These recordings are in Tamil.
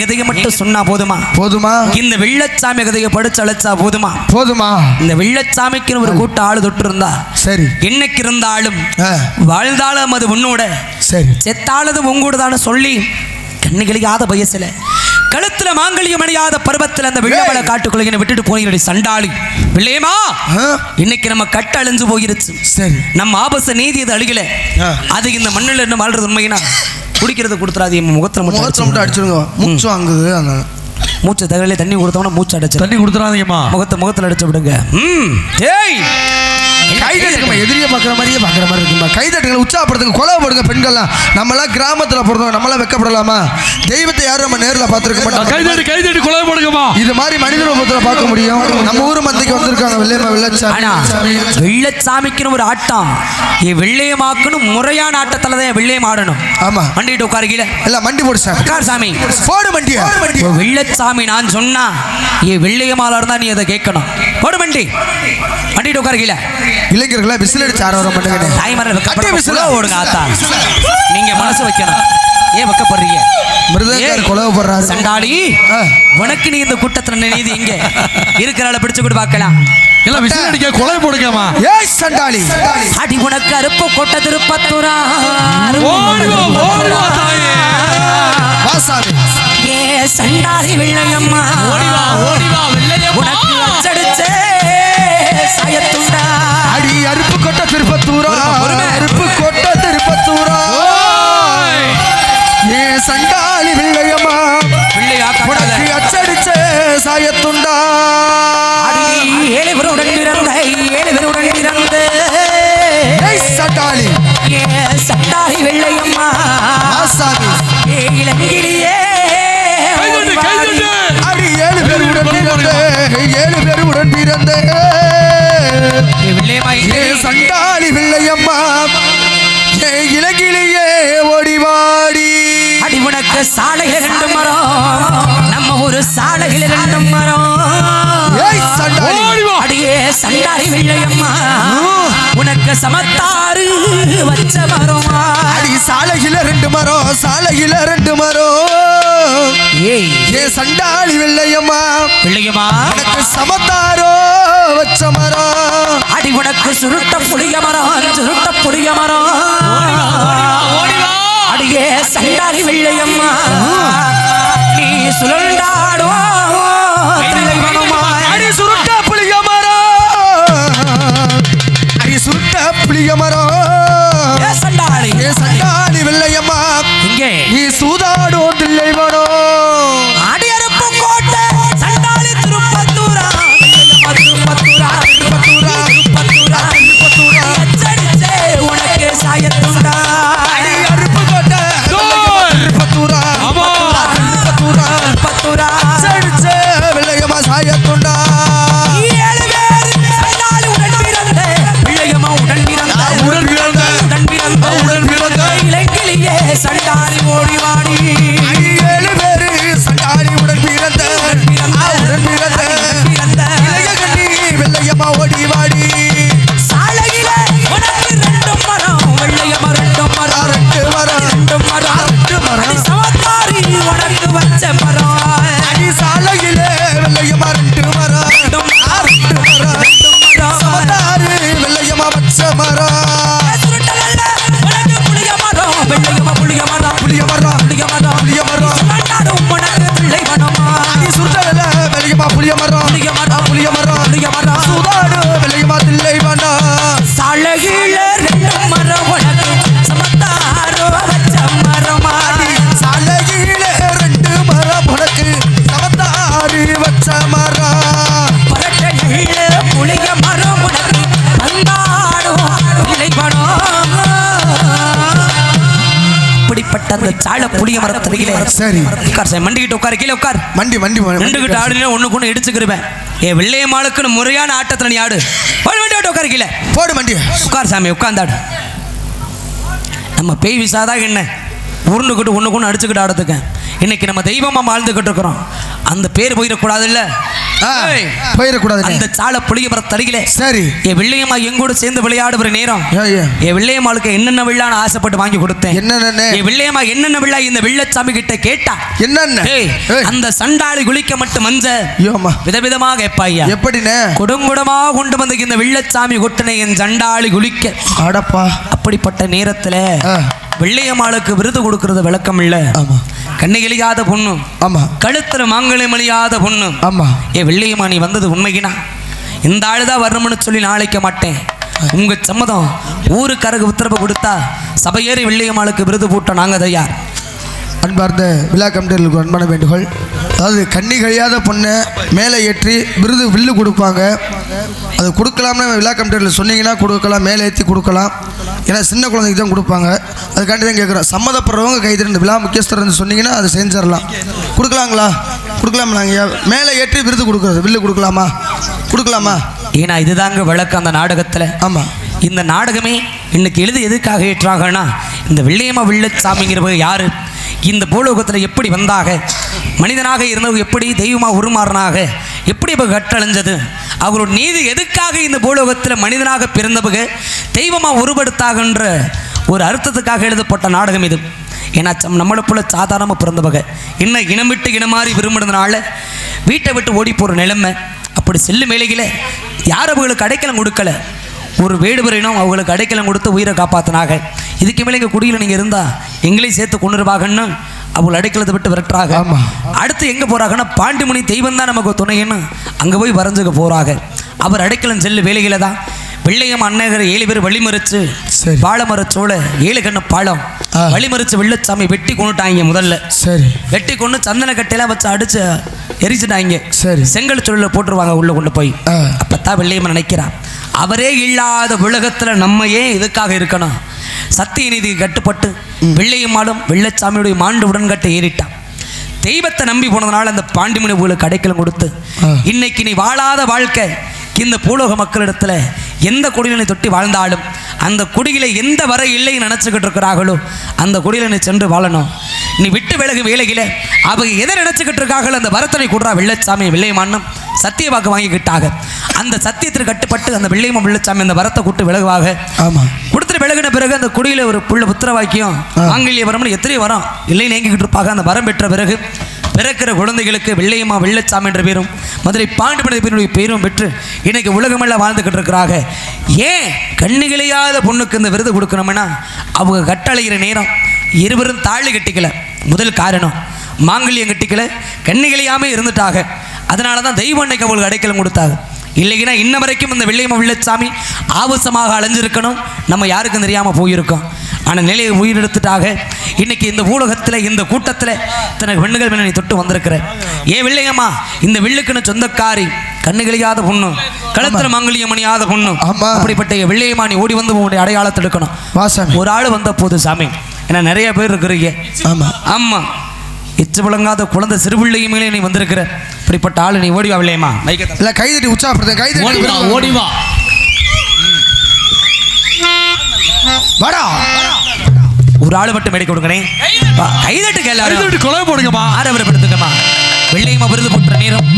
கதையை மட்டும் சொன்னா போதுமா? போதுமா? இந்த வெள்ளச்சாமி கதையை படிச்சு அழைச்சா போதுமா? போதுமா? இந்த வெள்ளச்சாமிக்குன்னு ஒரு கூட்ட ஆளு தொட்டு இருந்தா சரி. என்னைக்கு இருந்தாலும் வாழ்ந்தாலும் அது உன்னோட. சரி. செத்தாளது உங்கூடதான்னு சொல்லி கண்ணுகளியாத வயசுல கழுத்துல மாங்கல்யம் அணியாத பருவத்தில் அந்த வெள்ளமலை காட்டுக்குள்ள விட்டுட்டு போனீங்க சண்டாளி. ஆ, இன்னைக்கு நம்ம கட்ட அழிஞ்சு போயிருச்சு. சரி. நம்ம ஆபச நீதி அது அழுகல. அது இந்த மண்ணில் என்ன வாழ்றது உண்மையினா? குடிக்கிறது கொடுத்துறாது என் முகத்துல மட்டும் முகத்துல மட்டும் அடிச்சிருங்க. அடிச்சிடுங்க மூச்சு வாங்குது அந்த மூச்சு தகவலே தண்ணி கொடுத்தோம்னா மூச்சு அடைச்சு தண்ணி கொடுத்துறாதீங்கம்மா. முகத்தை முகத்துல அடிச்சு விடுங்க. ம். ஏய்! கை தட்டுங்கம்மா எதிரியை பார்க்குற மாதிரியே பார்க்குற மாதிரி இருக்குமா? கை தட்டுங்க உற்சாகப்படுத்துங்க கொலை போடுங்க பெண்கள்லாம். நம்மளாம் கிராமத்தில் பிறந்தோம் நம்மளாம் வெக்கப்படலாமா? தெய்வத்தை யாரும் நம்ம நேரில் பார்த்துருக்க மாட்டோம் கைதட்டி கைதட்டி கொலை போடுங்கம்மா இது மாதிரி மனித ரூபத்தில் பார்க்க முடியும். நம்ம ஊர் மந்தைக்கு வந்திருக்காங்க வெள்ளையம்மா வெள்ளச்சாமி வெள்ளச்சாமிக்குன்னு ஒரு ஆட்டம். என் வெள்ளையமாக்குன்னு முறையான ஆட்டத்துல தான் வெள்ளையம் ஆடணும். ஆமா. வண்டிட்டு உட்காருக்கீல? எல்லாம் மண்டி போடு சார் உட்கார் சாமி. போடு மண்டியா வெள்ளச்சாமி நான் சொன்னா என் வெள்ளையமால இருந்தா நீ அதை கேட்கணும். போடு வண்டி வண்டிட்டு உட்காருக்கீல? இளைஞர்களா விசில் அடிச்சு ஆட வர மாட்டேங்க தாய்மரம் கட்டி வெக்கப்படுற விசில். ஓடுங்க ஆத்தா. நீங்க மனசு வைக்கணும். ஏன் வெக்கப்படுறீங்க? மிருதங்கார் ஏய், கொலை போடுறாரு சண்டாளி. உனக்கு நீ இந்த கூட்டத்துல நீதி எங்க இருக்கிறாள பிடிச்சு கூட பார்க்கலாம். எல்லாம் விசில் அடிக்க கொலை போடுங்கம்மா. ஏய் சண்டாளி அடி உனக்கு அறுப்பு கொட்ட திருப்பத்துரா ஏ சண்டாளி வெள்ளையம்மா. ஓடி வா ஓடி வா வெள்ளையம்மா. உனக்கு அச்சடிச்சே. சாயத்துண்டா அடி அருப்பு கொட்ட திருப்பத்தூரா. அருப்பு கொட்ட திருப்பத்தூரா. ஏ பிள்ளையா காட்டாத. உனக்கு அச்சடிச்ச சாயத்துண்டா. அடி ஏழு பேருடன் பிறந்த ஏழு பேருடன் பிறந்த ஏய் சண்டாளி ஏ சண்டாளி வெள்ளையம்மா வாசாமி ஏ கைதட்டு அடி ஏழு பிறந்த பிறந்த ஏ சண்டாளி வெள்ளையம்மா ஏ இலங்கிலேயே ஓடிவாடி. அடி உனக்கு சாலைகள் ரெண்டு மரம். நம்ம ஒரு சாலைகள் ரெண்டு மரம். சண்டாளி. அடியே சண்டாரி வெள்ளையம்மா உனக்கு சமத்தாறு வச்ச மரமா அடி சாலையில ரெண்டு மரம் சாலையில ரெண்டு மரம். ஏ சண்டாளி வெள்ளையம்மா. வெள்ளையம்மா. உனக்கு சமத்தாரோ வச்ச மரம். அடி உனக்கு சுருட்ட புளிய மரம் சுருட்ட புளிய மரம். ஓடி வா அடியே சண்டாரி வெள்ளையம்மா. நீ சுழண்டாடோ இப்படிப்பட்ட அந்த சால புளிய சரி. உட்கார் சார். மண்டிக்கிட்டு உட்காரு கீழே உட்கார். மண்டி மண்டி ரெண்டுகிட்ட ஆடுனா ஒண்ணு இடிச்சுக்கிருவேன் ஏ வெள்ளையம்மாளுக்குன்னு முறையான ஆட்டத்துல நீ ஆடு. வண்டி வண்டி விட்டு உட்காரு கீழே. போடு மண்டி. உட்கார் சாமி உட்காந்தாடு நம்ம பேய் விசாதான் என்ன? உருண்டுக்கிட்டு ஒன்று அடிச்சுக்கிட்டு ஆடுறதுக்கு. இன்னைக்கு நம்ம தெய்வமாக வாழ்ந்துக்கிட்டு இருக்கிறோம். அந்த பேர் போயிடக்கூடாதுல்ல? ஆ, ஏய், போயிடக்கூடாது. அந்த சால புளிய மரத்தடியிலே சரி. என் வெள்ளையம்மா எங்கூட சேர்ந்து விளையாடுற நேரம். என் வெள்ளையம்மாளுக்கு என்னென்ன விழான்னு ஆசைப்பட்டு வாங்கி கொடுத்தேன். என்னென்ன என் வெள்ளையம்மா என்னென்ன விழா இந்த வெள்ளச்சாமி கிட்ட கேட்டா? என்னென்ன? அந்த சண்டாளி குளிக்க மட்டும் மஞ்ச விதவிதமாக எப்பாய்யா எப்படிண்ணே குடுங்குடமா கொண்டு வந்து இந்த வெள்ளச்சாமி கொட்டின என் சண்டாளி குளிக்க. அடப்பா. அப்படிப்பட்ட நேரத்துல வெள்ளையம்மாளுக்கு விருது கொடுக்கறது விளக்கம் இல்ல ஆமா கண்ணிகளியாத பொண்ணு. ஆமா. கழுத்துல மாங்கல்யம் அணியாத பொண்ணு. ஆமா. ஏ வெள்ளையம்மா நீ வந்தது உண்மையினா இந்த ஆளுதான் வரணும்னு சொல்லி நான் அழைக்க மாட்டேன். உங்க சம்மதம். ஊருக்காரருக்கு உத்தரவு கொடுத்தா சபையேறி வெள்ளையம்மாளுக்கு விருது போட்ட நாங்க தயார். அன்பார்ந்த விழா கமிட்டிகளுக்கு அன்பான வேண்டுகோள். அதாவது கண்ணி கழியாத பொண்ணை மேலே ஏற்றி விருது வில்லு கொடுப்பாங்க. அது கொடுக்கலாம்னு விழா கமிட்டியில் சொன்னீங்கன்னா கொடுக்கலாம் மேலே ஏற்றி கொடுக்கலாம். ஏன்னா சின்ன குழந்தைக்கு தான் கொடுப்பாங்க. அதுக்காண்டி தான் கேட்குறோம் சம்மதப்படுறவங்க கை இந்த விழா முக்கியஸ்தர் வந்து சொன்னீங்கன்னா அதை செஞ்சிடலாம். கொடுக்கலாங்களா? கொடுக்கலாம்லாங்க மேலே ஏற்றி விருது கொடுக்குறது வில்லு கொடுக்கலாமா? கொடுக்கலாமா? ஏன்னா இதுதாங்க விளக்கம் அந்த நாடகத்துல. ஆமாம் இந்த நாடகமே இன்னைக்கு எழுதி எதுக்காக ஏற்றாங்கன்னா இந்த வெள்ளையம்மா வெள்ளச்சாமிங்கிறவங்க யாரு? இந்த பூலோகத்தில் எப்படி வந்தாக? மனிதனாக இருந்தவங்க எப்படி தெய்வமாக உருமாறினாக? எப்படி இப்போ கட்டழிஞ்சது அவருடைய நீதி எதுக்காக இந்த பூலோகத்தில் மனிதனாக பிறந்தவங்க தெய்வமாக உருவெடுத்தாகன்ற ஒரு அர்த்தத்துக்காக எழுதப்பட்ட நாடகம் இது. ஏன்னா சம் நம்மளை போல சாதாரணமாக பிறந்தவங்க இன்னும் இனம் விட்டு இனம் மாறி விரும்பினதுனால வீட்டை விட்டு ஓடி போகிற நிலைமை அப்படி செல்லும் வேலையில் யார் அவங்களுக்கு அடைக்கலம் கொடுக்கல? ஒரு வேடுவரினம் அவங்களுக்கு அடைக்கலம் கொடுத்து உயிரை காப்பாற்றினாங்க இதுக்கு மேலே எங்கள் குடியில் நீங்கள் இருந்தால் எங்களையும் சேர்த்து கொண்டுருவாகன்னு அவங்க அடைக்கலத்தை விட்டு விரட்டுறாங்க. அடுத்து எங்கே போகிறாங்கன்னா பாண்டிமணி தெய்வம் தான் நமக்கு துணைன்னு அங்கே போய் வரைஞ்சுக்க போகிறாங்க அவர் அடைக்கலம் செல்லு வேலையில தான் வெள்ளையம் அன்னகர் ஏழு பேர் வழிமறிச்சு சரி. வாழைமரச்சோள ஏழு கண்ணு பாலம். வழிமறிச்சு வெள்ளச்சாமி வெட்டி கொண்டுட்டாங்க முதல்ல சரி வெட்டி கொண்டு சந்தன கட்டையெல்லாம் வச்சு அடிச்சு எரிச்சிட்டாங்க சரி. செங்கல் சொல்லில் போட்டுருவாங்க உள்ள கொண்டு போய் ஆ. அப்பத்தான் வெள்ளையம்மன் நினைக்கிறான் அவரே இல்லாத உலகத்துல நம்ம ஏன் இதுக்காக இருக்கணும் சத்திய நீதிக்கு கட்டுப்பட்டு வெள்ளையம்மாளும் வெள்ளச்சாமியுடைய மாண்டு உடன்கட்டை ஏறிட்டான். தெய்வத்தை நம்பி போனதுனால அந்த பாண்டிமணி உங்களுக்கு அடைக்கலம் கொடுத்து. இன்னைக்கு நீ வாழாத வாழ்க்கை இந்த பூலோக மக்களிடத்துல எந்த குடியினை தொட்டி வாழ்ந்தாலும் அந்த குடியில எந்த வரை இல்லை நினச்சிக்கிட்டு இருக்கிறார்களோ அந்த குடியில நீ சென்று வாழணும். நீ விட்டு விலகு வேலையில அவங்க எதை நினச்சிக்கிட்டு இருக்காங்களோ அந்த வரத்தனை கொடுறா வெள்ளச்சாமி வெள்ளையமான்னும் சத்திய வாக்கு வாங்கிக்கிட்டாங்க. அந்த சத்தியத்திற்கு கட்டுப்பட்டு அந்த வெள்ளையம்மா வெள்ளச்சாமி அந்த வரத்தை கூட்டு விலகுவாக. ஆமாம் கொடுத்துட்டு விலகின பிறகு அந்த குடியில ஒரு புள்ள புத்திர வாக்கியம் ஆங்கிலேய வரம்னு எத்தனையோ வரம். இல்லை நீங்கிக்கிட்டு இருப்பாங்க. அந்த வரம் பெற்ற பிறகு பிறக்கிற குழந்தைகளுக்கு வெள்ளையம்மா வெள்ளச்சாமி என்ற பேரும் மதுரை பாண்டிமணி பேருடைய பேரும் பெற்று இன்னைக்கு உலகமெல்லாம் வாழ்ந்துக்கிட்டு இருக்கிறாங்க ஏன் கண்ணுகிளையாத பொண்ணுக்கு இந்த விருது கொடுக்கணும்னா அவங்க கட்டளைகிற நேரம் இருவரும் தாலி கட்டிக்கல. முதல் காரணம் மாங்கல்யம் கட்டிக்கல. கண்ணிகளையாமே இருந்துட்டாங்க. அதனால தான் தெய்வம் அன்னைக்கு அவங்களுக்கு அடைக்கலம் கொடுத்தாங்க. இல்லைன்னா இன்ன வரைக்கும் இந்த வெள்ளையம்மா வெள்ளச்சாமி ஆபசமாக அலைஞ்சிருக்கணும். நம்ம யாருக்கும் தெரியாமல் போயிருக்கோம். ஆனால் நிலையை உயிரெடுத்துட்டாக. இன்னைக்கு இந்த ஊடகத்தில் இந்த கூட்டத்தில் தனக்கு பெண்ணுகள் மேலே தொட்டு வந்திருக்கிற. ஏன் வெள்ளையம்மா இந்த வில்லுக்குன்னு சொந்தக்காரி கண்ணுகளியாத பொண்ணு கழுத்தில் மங்கலியம் அணியாத பொண்ணு. அப்படிப்பட்ட வெள்ளையம்மா நீ ஓடி வந்து உங்களுடைய அடையாளத்தை எடுக்கணும். வாசாமி ஒரு ஆள் வந்த போது சாமி ஏன்னா நிறைய பேர் இருக்கிறீங்க. ஆமாம் ஆமா. எச்சு விளங்காத குழந்தை சிறுபிள்ளையும் மேலே நீ வந்திருக்கிற. இப்படிப்பட்ட ஆளு நீ ஓடி வா வெள்ளையம்மா இல்லை கைதட்டி உற்சாகப்படுத்த ஓடி வா கைதட்டி ஓடி வா வாடா. ஒரு ஆள் மட்டும் மேடை கொடுக்கணே வா, கைதட்டுங்க எல்லாரும். கொலை போடுங்கம்மா. ஆரவரப்படுத்துங்கம்மா வெள்ளையம்மா விருது போட்டுற நேரம்.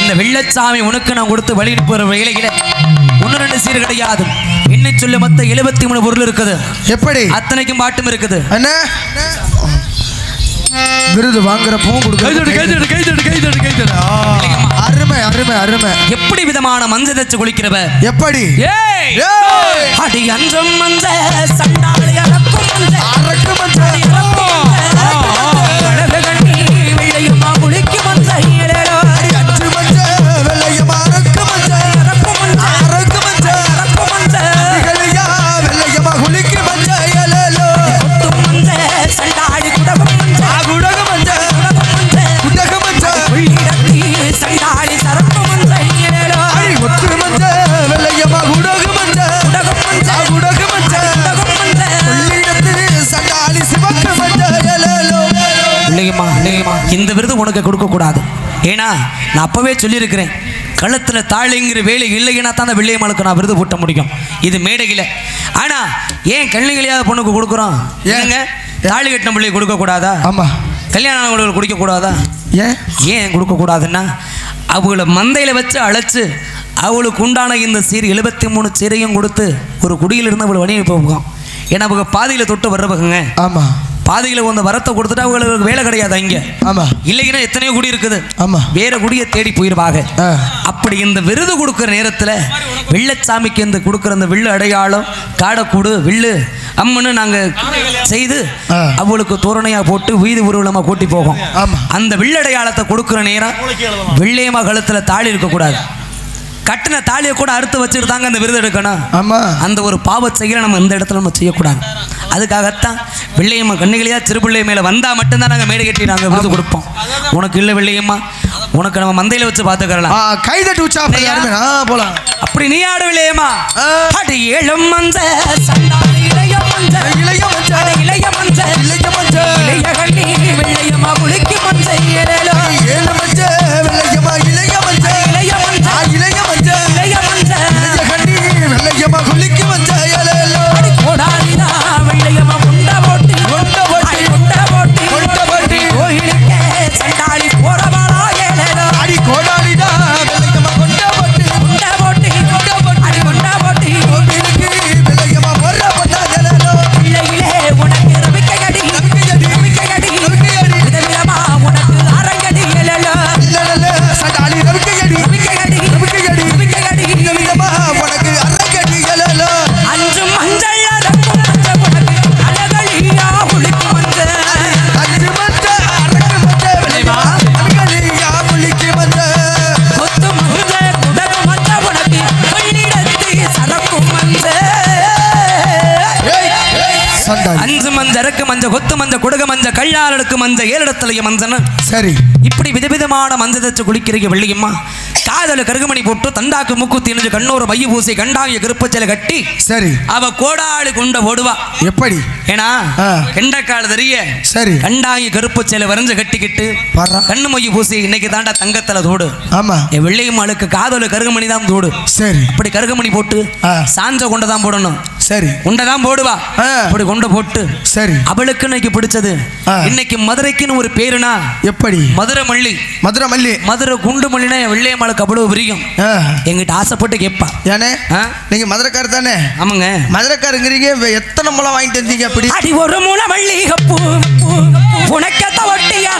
இந்த வெள்ளச்சாமி உனக்கு நான் கொடுத்து வழி போகிற வேலையில ஒன்று ரெண்டு சீர் கிடையாது. என்ன சொல்ல மொத்த எழுபத்தி மூணு பொருள் இருக்குது. எப்படி? அத்தனைக்கும் பாட்டும் இருக்குது. என்ன? விருது கொடுக்குறது கைதட்டு கைதட்டு கைதட்டு கைதட்டு ஆ. அருமை அருமை அருமை எப்படி விதமான மஞ்சள் தச்சு குளிக்கிறவ எப்படி ஏய் ஏய்! அடி அஞ்சம் மஞ்ச சண்டாளி அறக்கும் மஞ்ச அரக்கு மஞ்சள். அடி அறக்கும் மஞ்ச. கொடுக்கக்கூடாது ஏன்னா நான் அப்போவே சொல்லியிருக்கிறேன் கழுத்தில் தாளிங்கிற வேலை இல்லைன்னா தான் அந்த வெள்ளையம்மாளுக்கு நான் விருது போட்ட முடியும். இது மேடையில். ஆனால் ஏன் கல்லிகளையாத பொண்ணுக்கு கொடுக்குறோம்? ஏங்க தாலி கட்டின பிள்ளைக்கு கொடுக்கக்கூடாதா? ஆமா. கல்யாணம் ஆனவங்களுக்கு கொடுக்கக்கூடாதா? ஏன்? ஏன் கொடுக்கக்கூடாதுன்னா அவங்கள மந்தையில் வச்சு அழைச்சு அவளுக்கு உண்டான இந்த சீர் எழுபத்தி மூணு சீரையும் கொடுத்து ஒரு குடியில் இருந்து அவளை வணிக போகும். ஏன்னா அவங்க பாதியில் தொட்டு வர்றவங்க. ஆமா. பாதியில் வந்து வரத்தை கொடுத்துட்டு அவங்களுக்கு வேலை கிடையாது இங்கே ஆமா. இல்லைங்கன்னா எத்தனையோ குடி இருக்குது. ஆமா. வேற குடியை தேடி போயிடுவாங்க. அப்படி இந்த விருது கொடுக்குற நேரத்தில் வெள்ளச்சாமிக்கு இந்த கொடுக்குற அந்த வில்லு அடையாளம் காடக்கூடு வில்லு அம்மன்னு நாங்கள் செய்து. அவளுக்கு தோரணையாக போட்டு வீதி ஊர்வலமாக கூட்டி போகும். அந்த வில்லடையாளத்தை கொடுக்குற நேரம் வெள்ளையம்மா கழுத்தில் தாலி இருக்கக்கூடாது. கட்டின தாலியை கூட அறுத்து வச்சுட்டு தாங்க அந்த விருது எடுக்கணும் ஆமா. அந்த ஒரு பாவ செயலை நம்ம இந்த இடத்துல நம்ம செய்யக்கூடாது. அதுக்காகத்தான் வெள்ளையம்மா கண்ணிகளையா திருப்பிள்ளை மேலே வந்தால் மட்டும்தான் நாங்கள் மேடை கட்டி நாங்கள் விருது கொடுப்போம். உனக்கு இல்லை வெள்ளையம்மா உனக்கு நம்ம மந்தையில் வச்சு பார்த்துக்கிறலாம். ஆ கைதட்டி உச்சா போலாம். அப்படி நீ ஆடு விளையம்மா ஆ. அடி ஏழும் மஞ்ச. இளைய மஞ்ச. இளைய மஞ்ச. இளைய மஞ்ச. இளைய கண்ணி வெள்ளையம்மா குளிக்கு மஞ்ச குடுக மஞ்ச கள்ளாளனுக்கு மஞ்ச ஏழிடத்துலய மஞ்சன்னு சரி. இப்படி விதவிதமான மஞ்சள் தச்சு குளிக்கிறீங்க வெள்ளியம்மா. காதல கருகுமணி போட்டு தண்டாக்கு மூக்கு திணிஞ்சு கண்ணூர் மைய பூசி கண்டாங்கிய கருப்பச்சலை கட்டி சரி. அவ கோடாளி கொண்ட ஓடுவா எப்படி? ஏன்னா. கெண்டக்கால தெரிய சரி. கண்டாங்கி கருப்பு சேலை வரைஞ்சு கட்டிக்கிட்டு கண்ணு மைய பூசி இன்னைக்கு தாண்டா தங்கத்துல தோடு. ஆமா. என் வெள்ளையம்மாளுக்கு காதல கருகுமணி தான் தோடு. சரி. அப்படி கருகுமணி போட்டு. சாஞ்ச கொண்டை தான் போடணும். சரி. உண்டை தான் போடுவா. அப்படி கொண்டை போட்டு. சரி. அவளுக்கு இன்னைக்கு பிடிச்சது. இன்னைக்கு மதுரைக்குன்னு ஒரு பேருனா எப்படி? மதுரை மல்லி மதுரை மல்லி மதுரை குண்டு மல்லினா வெள்ளையம்மாளுக்கு அவ்வளவு பிரியும். எங்கிட்ட ஆசைப்பட்டு கேட்பா. ஏனே? நீங்க மதுரைக்காரர் தானே? ஆமாங்க. மதுரைக்காரங்கிறீங்க எத்தனை முளம் வாங்கிட்டு வந்தீங்க அப்படி? அடி ஒரு முளை மல்லிகை பூ உனக்கத்த ஒட்டியா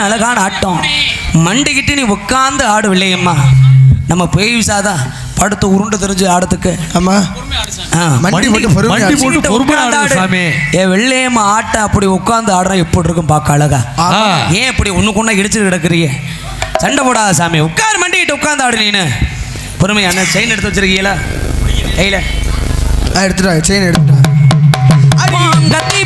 உனக்குன்னு அழகான ஆட்டம். மண்டிக்கிட்டு நீ உட்காந்து ஆடு இல்லையம்மா நம்ம பேய் விசாதான் படுத்து உருண்டு தெரிஞ்சு ஆடத்துக்கு. ஆமா மண்டி போட்டு. ஏன் வெள்ளையம்மா ஆட்ட அப்படி உட்காந்து ஆடுறா எப்படி இருக்கும் பார்க்க அழகா. ஏன் இப்படி ஒண்ணுக்கு ஒண்ணா இடிச்சு கிடக்குறிய சண்டை போடாத சாமி. உட்கார் மண்டிக்கிட்டு உட்காந்து ஆடு நீனு. பொறுமையா அண்ணன் செயின் எடுத்து வச்சிருக்கீங்களா? கையில. எடுத்துட்டா செயின் எடுத்துட்டா கத்தி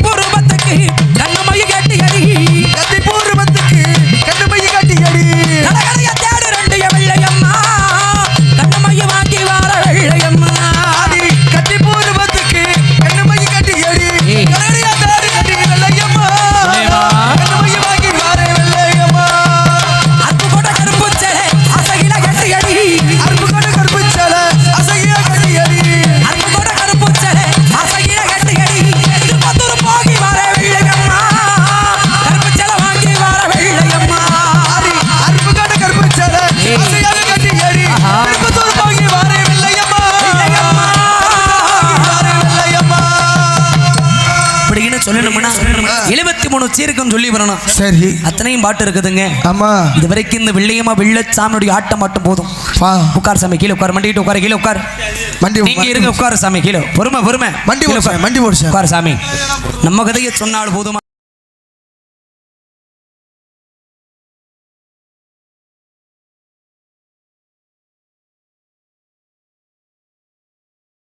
சொல்லணும்னா எழுபத்தி மூணு சீருக்கும் சொல்லி வரணும். சரி. அத்தனையும் பாட்டு இருக்குதுங்க. ஆமா. இது வரைக்கும் இந்த வெள்ளச்சாமியுடைய ஆட்டம் மட்டும் போதும். உட்கார் சாமி கீழே உட்கார் மண்டிட்டு உட்கார கீழே உட்கார். மண்டி நீங்க இருங்க உட்கார சாமி கீழே. பொறுமை பொறுமை. மண்டி. மண்டி போடு. உட்கார் சாமி. நம்ம கதையை சொன்னால் போதுமா?